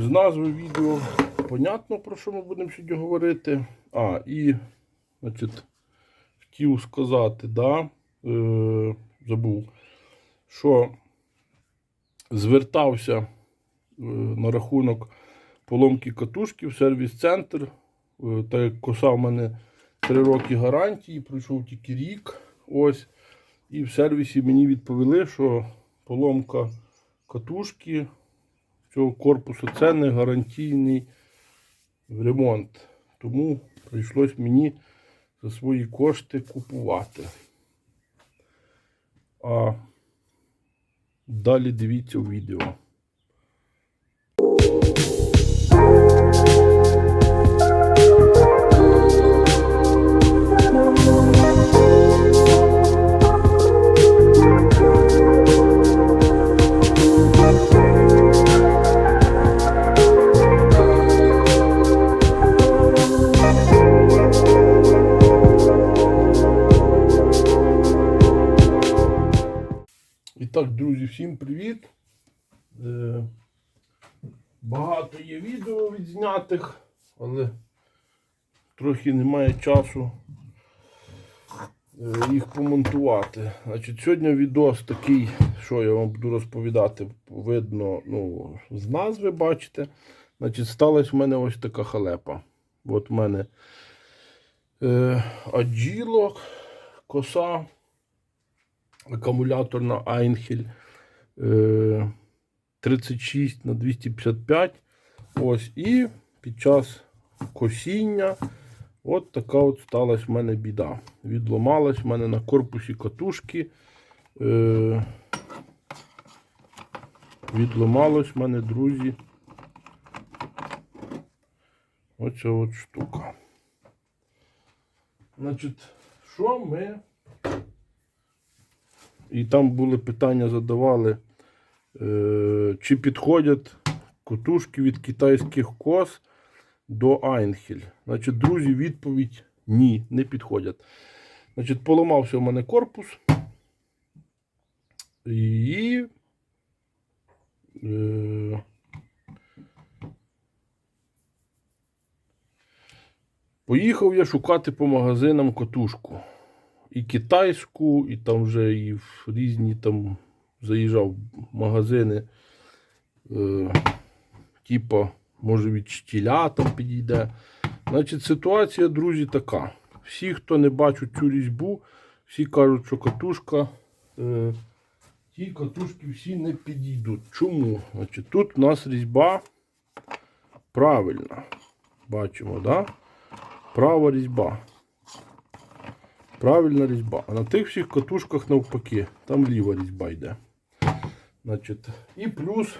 З назви відео понятно, про що ми будемо сьогодні говорити. А, і, значить, хотів сказати, да, е, забув, що звертався е, на рахунок поломки катушки в сервіс-центр. Е, так як коса в мене 3 роки гарантії, пройшов тільки рік. Ось. І в сервісі мені відповіли, що поломка катушки цього корпусу це не гарантійний ремонт. Тому прийшлось мені за свої кошти купувати. А далі дивіться у відео. Так, друзі, всім привіт. Е, багато є відео відзнятих, але трохи немає часу е, їх помонтувати. Значить, сьогодні відос такий, що я вам буду розповідати, видно, ну, з назви бачите. Значить, сталася в мене ось така халепа. От в мене е, аджіло, коса акумуляторна е, 36 на 255. Ось, і під час косіння от така от сталася в мене біда. Відломалась в мене на корпусі катушки. Е, відломалась в мене, друзі. Оця от штука. Значить, що ми і там були питання, задавали, е, чи підходять котушки від китайських кос до Айнхель. Значить, друзі, відповідь ні, не підходять. Значить, поламався в мене корпус. І. Е, поїхав я шукати по магазинам котушку і китайську, і там вже і в різні там заїжджав в магазини. Е, типа, може від штіля там підійде. Значить, ситуація, друзі, така. Всі, хто не бачить цю різьбу, всі кажуть, що катушка. Е, ті катушки всі не підійдуть. Чому? Значить, Тут у нас різьба правильна. Бачимо, да? Права різьба. Правильна різьба. А на тих всіх катушках навпаки, там ліва різьба йде. Значить, І плюс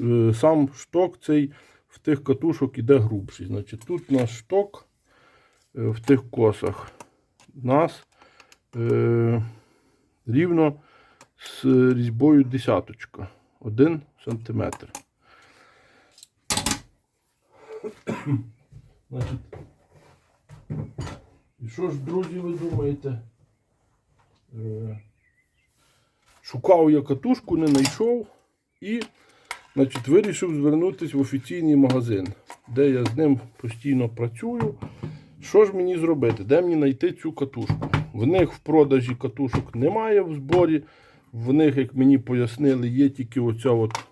е, сам шток цей в тих катушок іде грубший. Значить, Тут у нас шток е, в тих косах нас е, рівно з різьбою десяточка. 1 сантиметр. Значить, і що ж, друзі, ви думаєте? Е, Шукав я катушку, не знайшов і значить, вирішив звернутися в офіційний магазин, де я з ним постійно працюю. Що ж мені зробити? Де мені знайти цю катушку? В них в продажі катушок немає в зборі. В них, як мені пояснили, є тільки оця от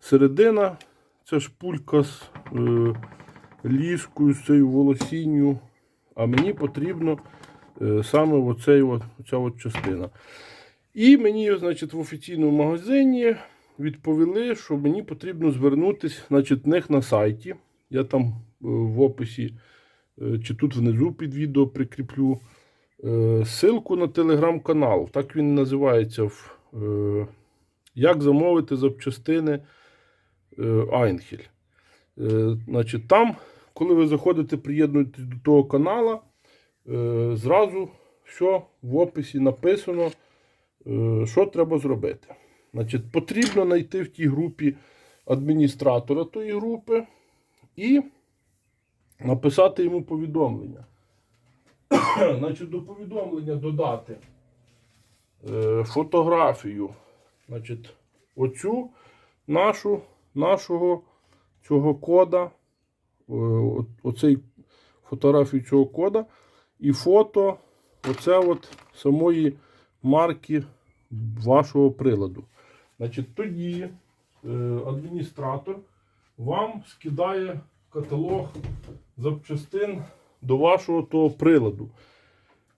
середина, ця шпулька з е, ліскою, з цією волосінню. А мені потрібно е, саме оцей, оця от частина. І мені, значить, в офіційному магазині відповіли, що мені потрібно звернутися значить, них на сайті. Я там е, в описі е, чи тут внизу під відео прикріплю ссылку на телеграм-канал. Так він називається. Як замовити запчастини Айнхель. Значить, там коли ви заходите, приєднуєтесь до того каналу, е, зразу все в описі написано, е, що треба зробити. Значить, Потрібно знайти в тій групі адміністратора тої групи і написати йому повідомлення. Значить, До повідомлення додати е, фотографію. Значить, оцю нашу, нашого цього кода, оцей фотографію цього кода і фото оце от самої марки вашого приладу. Значить, тоді е, адміністратор вам скидає каталог запчастин до вашого того приладу,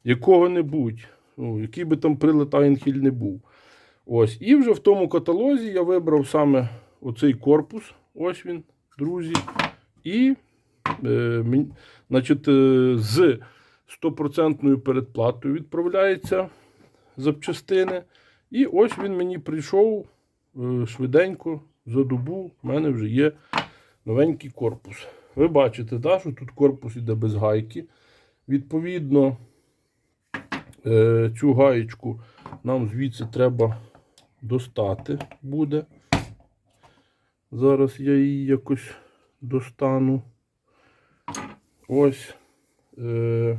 якого-небудь, ну, який би там прилад Айнхіль не був. Ось. І вже в тому каталозі я вибрав саме оцей корпус. Ось він, друзі. І е, значить, е, з 100% передплатою відправляється запчастини. І ось він мені прийшов е, швиденько за добу. У мене вже є новенький корпус. Ви бачите, да, що тут корпус іде без гайки. Відповідно, е, цю гаєчку нам звідси треба достати буде. Зараз я її якось достану. Ось. Е,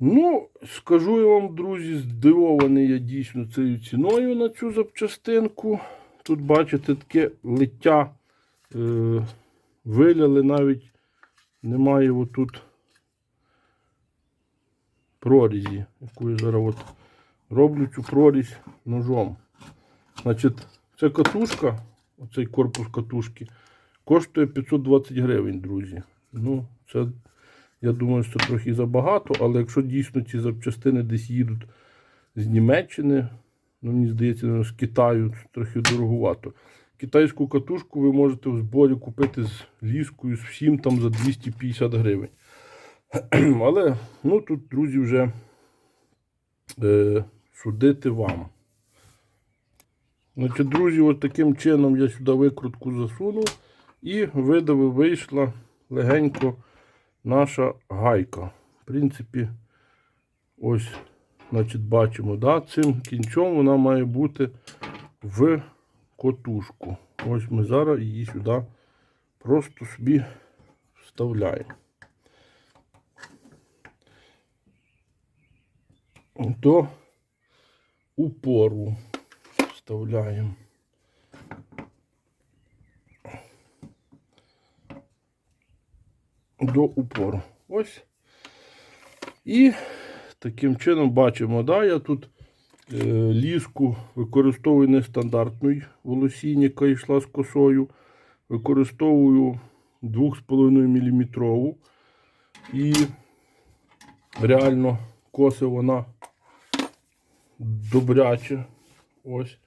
ну, скажу я вам, друзі, здивований я дійсно цією ціною на цю запчастинку. Тут, бачите, таке лиття е, виляли навіть немає отут прорізі, яку я зараз от роблю цю прорізь ножом. Значить, ця катушка, оцей корпус катушки, коштує 520 гривень, друзі. Ну, це, я думаю, що це трохи забагато, але якщо дійсно ці запчастини десь їдуть з Німеччини, ну, мені здається, ну, з Китаю, це трохи дороговато. Китайську катушку ви можете в зборі купити з ліскою, з всім там за 250 гривень. Але ну, тут, друзі, вже е, судити вам. Значить, друзі, от таким чином я сюди викрутку засунув і видавив, вийшла легенько наша гайка. В принципі, ось, значить, бачимо, да, цим кінцем вона має бути в котушку. Ось ми зараз її сюди просто собі вставляємо. До упору вставляємо. До упору. Ось. І таким чином бачимо, да, я тут е, ліску використовую нестандартну волосінь, яка йшла з косою. Використовую 2,5 мм. І реально коси вона добряче. Ось.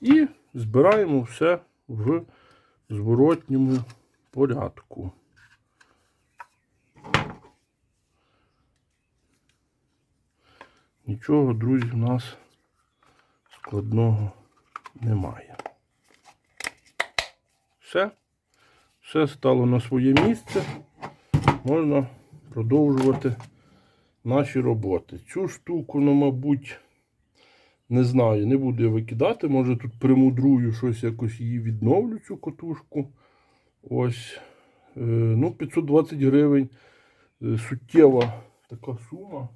І збираємо все в зворотньому порядку. Нічого, друзі, в нас складного немає. Все. Все стало на своє місце. Можна продовжувати наші роботи. Цю штуку, ну, мабуть, не знаю, не буду я викидати. Може тут примудрую щось якось її відновлю, цю котушку. Ось. Е, ну, 520 гривень. Е, суттєва така сума.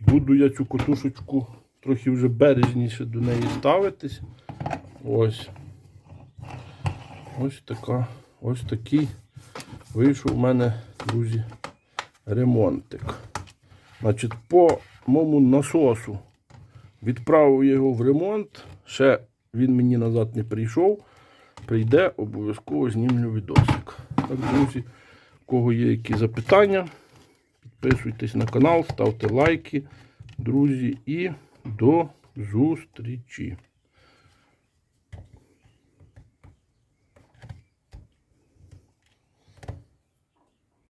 Буду я цю котушечку трохи вже бережніше до неї ставитись. Ось. Ось така, ось такий вийшов у мене, друзі, ремонтик. Значить, по моєму насосу відправив його в ремонт. Ще він мені назад не прийшов. Прийде, обов'язково знімлю відосик. Так, друзі, у кого є які запитання, підписуйтесь на канал, ставте лайки, друзі, і до зустрічі.